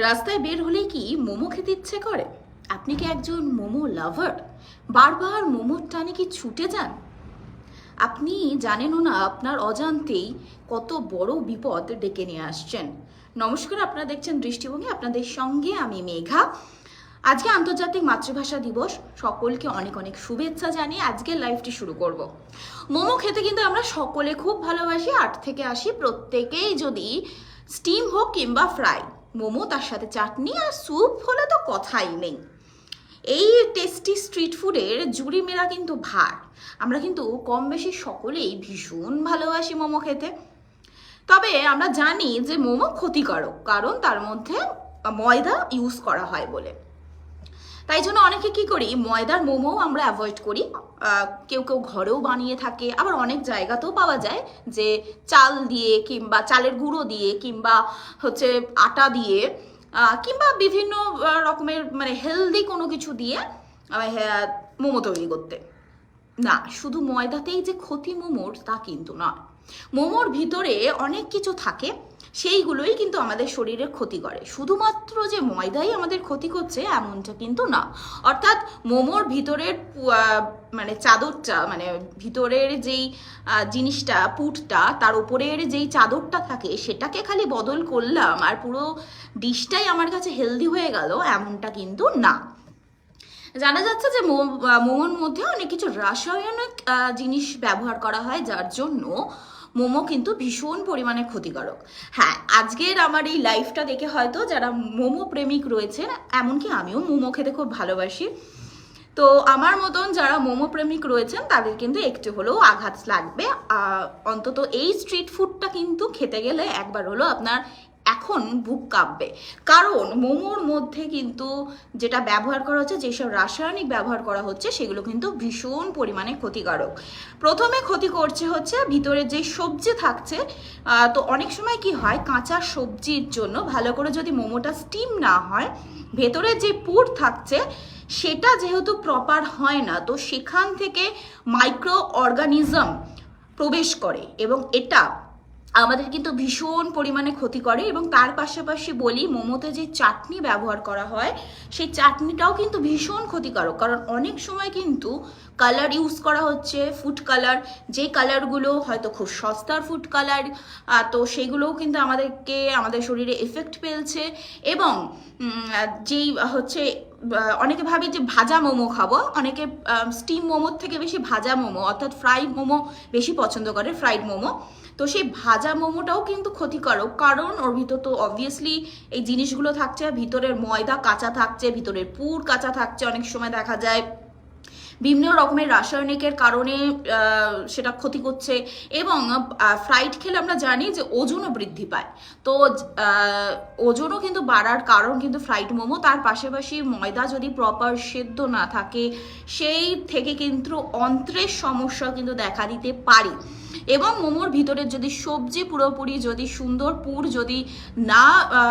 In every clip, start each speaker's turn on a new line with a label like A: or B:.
A: রাস্তায় বের হলেই কি মোমো খেতে ইচ্ছে করে? আপনি কি একজন মোমো লাভার? বারবার মোমোর টানে কি ছুটে যান? আপনি জানেনও না আপনার অজান্তেই কত বড় বিপদ ডেকে নিয়ে আসছেন। নমস্কার, আপনারা দেখছেন দৃষ্টিভঙ্গি। আপনাদের সঙ্গে আমি মেঘা। আজকে আন্তর্জাতিক মাতৃভাষা দিবস। সকলকে অনেক অনেক শুভেচ্ছা জানিয়ে আজকের লাইভটি শুরু করব। মোমো খেতে কিন্তু আমরা সকলে খুব ভালোবাসি। আট থেকে আসি প্রত্যেকেই যদি স্টিম হোক কিংবা ফ্রাই। মোমো, তার সাথে চাটনি আর স্যুপ হলে তো কথাই নেই। এই টেস্টি স্ট্রিট ফুডের জুড়ি মেলা কিন্তু ভার। আমরা কিন্তু কম বেশি সকলেই ভীষণ ভালোবাসি মোমো খেতে। তবে আমরা জানি যে মোমো ক্ষতিকারক, কারণ তার মধ্যে ময়দা ইউজ করা হয় বলে। তাই জন্য অনেকে কি করি, ময়দার মোমো আমরা অ্যাভয়েড করি। কেউ কেউ ঘরেও বানিয়ে থাকে, আবার অনেক জায়গাতেও পাওয়া যায় যে চাল দিয়ে কিংবা চালের গুঁড়ো দিয়ে কিংবা হচ্ছে আটা দিয়ে কিংবা বিভিন্ন রকমের মানে হেলদি কোনো কিছু দিয়ে মোমো তৈরি করতে। না, শুধু ময়দাতেই যে ক্ষতি মোমোর তা কিন্তু নয়। মোমোর ভিতরে অনেক কিছু থাকে সেইগুলোই কিন্তু আমাদের শরীরের ক্ষতি করে। শুধুমাত্র যে ময়দাই আমাদের ক্ষতি করছে, এমনটা কিন্তু না। অর্থাৎ মোমোর ভিতরের মানে চাদরটা মানে ভিতরের যেই জিনিসটা, পুটটা, তার উপরের যেই চাদরটা থাকে, সেটাকে খালি বদল করলাম আর পুরো ডিশটাই আমার কাছে হেলদি হয়ে গেল, এমনটা কিন্তু না। জানা যাচ্ছে যে মোমোর মধ্যে অনেক কিছু রাসায়নিক জিনিস ব্যবহার করা হয়, যার জন্য মোমো কিন্তু ভীষণ পরিমাণে ক্ষতিকারক। হ্যাঁ আজকের আমার এই লাইফটা দেখে হয়তো যারা মোমো প্রেমিক রয়েছেন, এমনকি আমিও মোমো খেতে খুব ভালোবাসি। তো আমার মতন যারা মোমো প্রেমিক রয়েছেন, তাদের কিন্তু একটু হলেও আঘাত লাগবে। অন্তত এই স্ট্রিট ফুডটা কিন্তু খেতে গেলে একবার হলো আপনার এখন বুক কাঁপবে। কারণ মোমোর মধ্যে কিন্তু যেটা ব্যবহার করা হচ্ছে, যেসব রাসায়নিক ব্যবহার করা হচ্ছে, সেগুলো কিন্তু ভীষণ পরিমাণে ক্ষতিকারক। প্রথমে ক্ষতি করছে হচ্ছে ভিতরে যে সবজি থাকছে তো অনেক সময় কি হয়, কাঁচা সবজির জন্য ভালো করে যদি মোমোটা স্টিম না হয়, ভেতরে যে পুর থাকছে, সেটা যেহেতু প্রপার হয় না, তো সেখান থেকে মাইক্রো অর্গানিজম প্রবেশ করে এবং এটা আমাদের কিন্তু ভীষণ পরিমাণে ক্ষতি করে এবং তার পাশাপাশি বলি, মোমোতে যে চাটনি ব্যবহার করা হয়, সেই চাটনিটাও কিন্তু ভীষণ ক্ষতিকারক। কারণ অনেক সময় কিন্তু কালার ইউজ করা হচ্ছে ফুড কালার যে কালারগুলো হয়তো খুব সস্তার ফুড কালার তো সেগুলোও কিন্তু আমাদেরকে, আমাদের শরীরে এফেক্ট ফেলছে এবং যেই হচ্ছে অনেকে ভাবে যে ভাজা মোমো খাব, অনেকে স্টিম মোমোর থেকে বেশি ভাজা মোমো, অর্থাৎ ফ্রাইড মোমো বেশি পছন্দ করে ফ্রাইড মোমো। তো সেই ভাজা মোমোটাও কিন্তু ক্ষতিকারক কারণ ওর ভিতর তো অবভিয়াসলি এই জিনিসগুলো থাকছে, ভিতরের ময়দা কাঁচা থাকছে, ভিতরের পুর কাঁচা থাকছে, অনেক সময় দেখা যায় বিভিন্ন রকমের রাসায়নিকের কারণে সেটা ক্ষতি করছে এবং ফ্রাইড খেলে আমরা জানি যে ওজনও বৃদ্ধি পায়। তো ওজনও কিন্তু বাড়ার কারণ কিন্তু ফ্রাইড মোমো। তার পাশাপাশি ময়দা যদি প্রপার সেদ্ধ না থাকে, সেই থেকে কিন্তু অন্ত্রের সমস্যা কিন্তু দেখা দিতে পারে। এবং মোমোর ভিতরের যদি সবজি পুরোপুরি, যদি সুন্দর পুর যদি না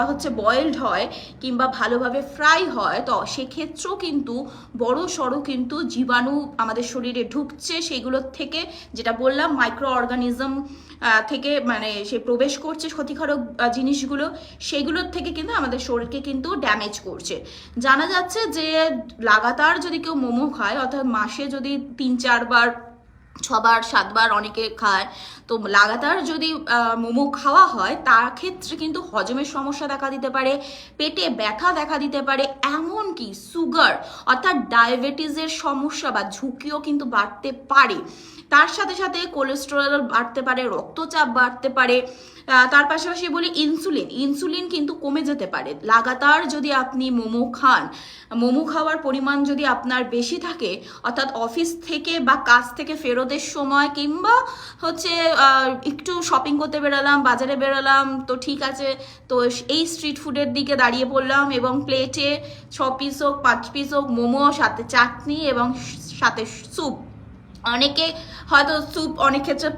A: হচ্ছে বয়েলড হয় কিংবা ভালোভাবে ফ্রাই হয়, তো সেক্ষেত্রেও কিন্তু বড় সড়ো কিন্তু জীবাণু আমাদের শরীরে ঢুকছে। সেগুলোর থেকে যেটা বললাম মাইক্রো অর্গানিজম থেকে মানে সে প্রবেশ করছে ক্ষতিকারক জিনিসগুলো সেগুলোর থেকে কিন্তু আমাদের শরীরকে কিন্তু ড্যামেজ করছে। জানা যাচ্ছে যে, লাগাতার যদি কেউ মোমো খায়, অর্থাৎ মাসে যদি তিন, চারবার ছবার সাতবার অনেকে খায়। তো লাগাতার যদি মোমো খাওয়া হয়, তার ক্ষেত্রে কিন্তু হজমের সমস্যা দেখা দিতে পারে, পেটে ব্যথা দেখা দিতে পারে, এমনকি সুগার, অর্থাৎ ডায়াবেটিসের সমস্যা বা ঝুঁকিও কিন্তু বাড়তে পারে। তার সাথে সাথে কোলেস্টেরল বাড়তে পারে, রক্তচাপ বাড়তে পারে তার পাশাপাশি বলি ইনসুলিন ইনসুলিন কিন্তু কমে যেতে পারে। লাগাতার যদি আপনি মোমো খান, মোমো খাওয়ার পরিমাণ যদি আপনার বেশি থাকে, অর্থাৎ অফিস থেকে বা কাজ থেকে ফেরতের সময় কিংবা হচ্ছে একটু শপিং করতে বেরোলাম, বাজারে বেরোলাম, তো ঠিক আছে। তো এই স্ট্রিট ফুডের দিকে দাঁড়িয়ে পড়লাম এবং প্লেটে ছ পিস হোক, পাঁচ পিস হোক, মোমো, সাথে চাটনি এবং সাথে স্যুপ অনেকে হয়তো স্যুপ অনেক ক্ষেত্রে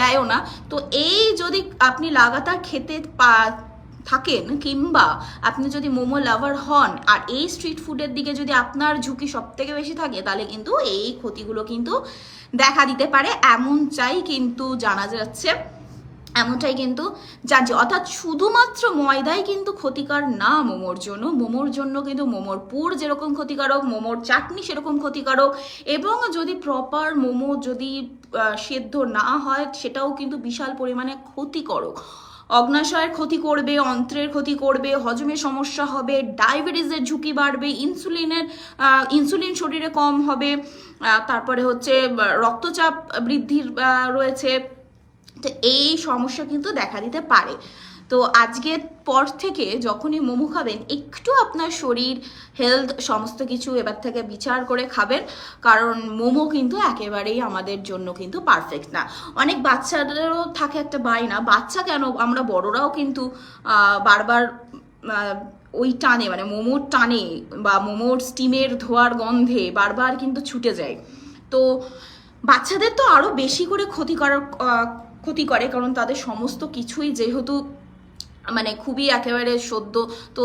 A: দেয়ও না। তো এই যদি আপনি লাগাতার খেতে থাকেন কিংবা আপনি যদি মোমো লাভার হন, আর এই স্ট্রিট ফুডের দিকে যদি আপনার ঝুঁকি সব থেকে বেশি থাকে, তাহলে কিন্তু এই ক্ষতিগুলো কিন্তু দেখা দিতে পারে। এমন চাই কিন্তু জানা যাচ্ছে। এমনটাই কিন্তু জানছি। অর্থাৎ শুধুমাত্র ময়দাই কিন্তু ক্ষতিকর না মোমোর জন্য। মোমোর জন্য কিন্তু মোমোর পুর যেরকম ক্ষতিকারক, মোমোর চাটনি সেরকম ক্ষতিকারক, এবং যদি প্রপার মোমো যদি সেদ্ধ না হয়, সেটাও কিন্তু বিশাল পরিমাণে ক্ষতিকারক। অগ্নাশয়ের ক্ষতি করবে, অন্ত্রের ক্ষতি করবে, হজমের সমস্যা হবে, ডায়াবেটিসের ঝুঁকি বাড়বে, ইনসুলিনের ইনসুলিন শরীরে কম হবে তারপরে হচ্ছে রক্তচাপ বৃদ্ধির রয়েছে। তো এই সমস্যা কিন্তু দেখা দিতে পারে। তো আজকের পর থেকে যখনই মোমো খাবেন, একটু আপনার শরীর হেলথ সমস্ত কিছু এবার থেকে বিচার করে খাবেন। কারণ মোমো কিন্তু একেবারেই আমাদের জন্য কিন্তু পারফেক্ট না। অনেক বাচ্চাদেরও থাকে একটা বায়না, বাচ্চা কেন? আমরা বড়রাও কিন্তু বারবার ওই টানে মানে মোমোর টানে বা মোমোর স্টিমের ধোয়ার গন্ধে বারবার কিন্তু ছুটে যায়। তো বাচ্চাদের তো আরও বেশি করে ক্ষতি করার ক্ষতি করে, কারণ তাদের সমস্ত কিছুই যেহেতু মানে খুবই একেবারে সদ্য। তো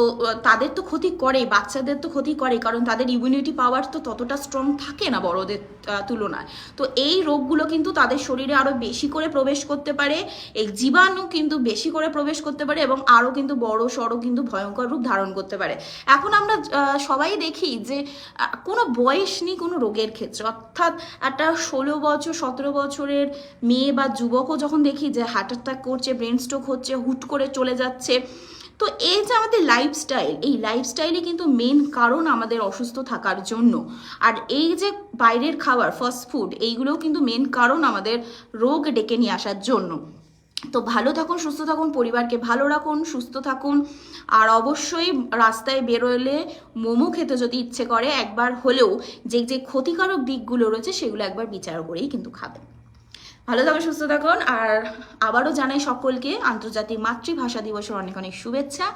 A: তাদের তো ক্ষতি করে বাচ্চাদের তো ক্ষতি করে কারণ তাদের ইমিউনিটি পাওয়ার তো ততটা স্ট্রং থাকে না বড়দের তুলনায়। তো এই রোগগুলো কিন্তু তাদের শরীরে আরও বেশি করে প্রবেশ করতে পারে, এই জীবাণু কিন্তু বেশি করে প্রবেশ করতে পারে এবং আরও কিন্তু বড় সড়ো কিন্তু ভয়ঙ্কর রূপ ধারণ করতে পারে। এখন আমরা সবাই দেখি যে কোনো বয়স নেই কোনো রোগের ক্ষেত্রে। অর্থাৎ একটা ষোলো বছর, সতেরো বছরের মেয়ে বা যুবকও যখন দেখি যে হার্ট অ্যাটাক করছে ব্রেন স্ট্রোক হচ্ছে, হুট করে চলে যাচ্ছে তো এই যে আমাদের লাইফস্টাইল এই লাইফস্টাইলই কিন্তু মেন কারণ আমাদের অসুস্থ থাকার জন্য। আর এই যে বাইরের খাবার ফাস্ট ফুড এইগুলোও কিন্তু মেন কারণ আমাদের রোগ ডেকে নিয়ে আসার জন্য। তো ভালো থাকুন, সুস্থ থাকুন, পরিবারকে ভালো রাখুন, সুস্থ থাকুন। আর অবশ্যই রাস্তায় বেরোলে মোমো খেতে যদি ইচ্ছে করে, একবার হলেও যে যে ক্ষতিকারক দিকগুলো রয়েছে, সেগুলো একবার বিচার করেই কিন্তু খাবেন। ভালো থাকুন, সুস্থ থাকুন, আর আবারও জানাই সকলকে আন্তর্জাতিক মাতৃভাষা দিবসের অনেক অনেক শুভেচ্ছা।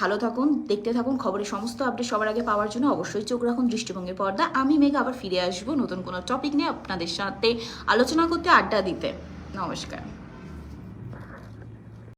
A: ভালো থাকুন, দেখতে থাকুন, খবরের সমস্ত আপডেট সবার আগে পাওয়ার জন্য অবশ্যই চোখ রাখুন, দৃষ্টিভঙ্গির পর্দা। আমি মেঘ আবার ফিরে আসব নতুন কোনো টপিক নিয়ে আপনাদের সাথে আলোচনা করতে, আড্ডা দিতে। নমস্কার।